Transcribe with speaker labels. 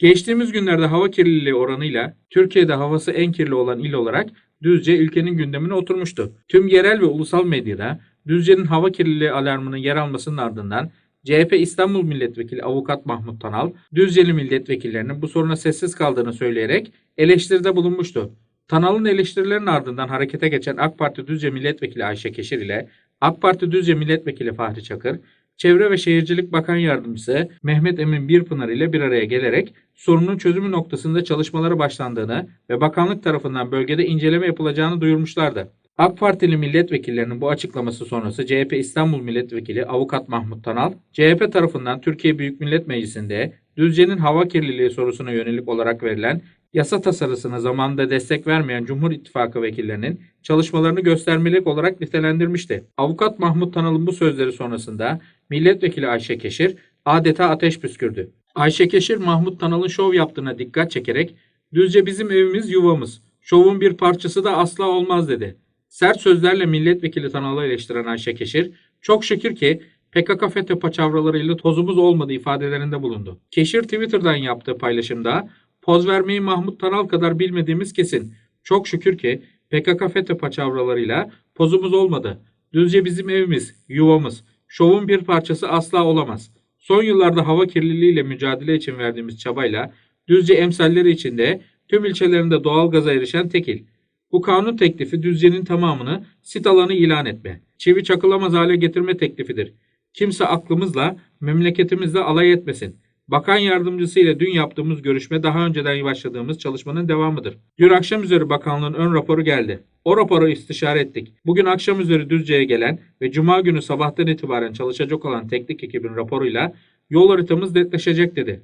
Speaker 1: Geçtiğimiz günlerde hava kirliliği oranıyla Türkiye'de havası en kirli olan il olarak Düzce ülkenin gündemine oturmuştu. Tüm yerel ve ulusal medyada Düzce'nin hava kirliliği alarmının yer almasının ardından CHP İstanbul Milletvekili Avukat Mahmut Tanal, Düzceli milletvekillerinin bu soruna sessiz kaldığını söyleyerek eleştiride bulunmuştu. Tanal'ın eleştirilerinin ardından harekete geçen AK Parti Düzce Milletvekili Ayşe Keşir ile AK Parti Düzce Milletvekili Fahri Çakır, Çevre ve Şehircilik Bakan Yardımcısı Mehmet Emin Birpınar ile bir araya gelerek sorunun çözümü noktasında çalışmaları başlandığını ve bakanlık tarafından bölgede inceleme yapılacağını duyurmuşlardı. AK Partili milletvekillerinin bu açıklaması sonrası CHP İstanbul Milletvekili Avukat Mahmut Tanal, CHP tarafından Türkiye Büyük Millet Meclisi'nde Düzce'nin hava kirliliği sorusuna yönelik olarak verilen yasa tasarısına zamanında destek vermeyen Cumhur İttifakı vekillerinin çalışmalarını göstermelik olarak nitelendirmişti. Avukat Mahmut Tanal'ın bu sözleri sonrasında milletvekili Ayşe Keşir adeta ateş püskürdü. Ayşe Keşir Mahmut Tanal'ın şov yaptığına dikkat çekerek Düzce bizim evimiz yuvamız. Şovun bir parçası da asla olmaz dedi. Sert sözlerle milletvekili Tanal'ı eleştiren Ayşe Keşir, çok şükür ki PKK FETÖ paçavralarıyla tozumuz olmadı ifadelerinde bulundu. Keşir Twitter'dan yaptığı paylaşımda poz vermeyi Mahmut Tanal kadar bilmediğimiz kesin. Çok şükür ki PKK FETÖ paçavralarıyla pozumuz olmadı. Düzce bizim evimiz, yuvamız. Şovun bir parçası asla olamaz. Son yıllarda hava kirliliğiyle mücadele için verdiğimiz çabayla Düzce emsalleri içinde tüm ilçelerinde doğal gaza erişen tek il. Bu kanun teklifi Düzce'nin tamamını sit alanı ilan etme, çivi çakılamaz hale getirme teklifidir. Kimse aklımızla, memleketimizle alay etmesin. Bakan yardımcısı ile dün yaptığımız görüşme daha önceden başladığımız çalışmanın devamıdır. Dün akşam üzeri bakanlığın ön raporu geldi. O raporu istişare ettik. Bugün akşam üzeri Düzce'ye gelen ve Cuma günü sabahtan itibaren çalışacak olan teknik ekibin raporuyla yol haritamız netleşecek dedi.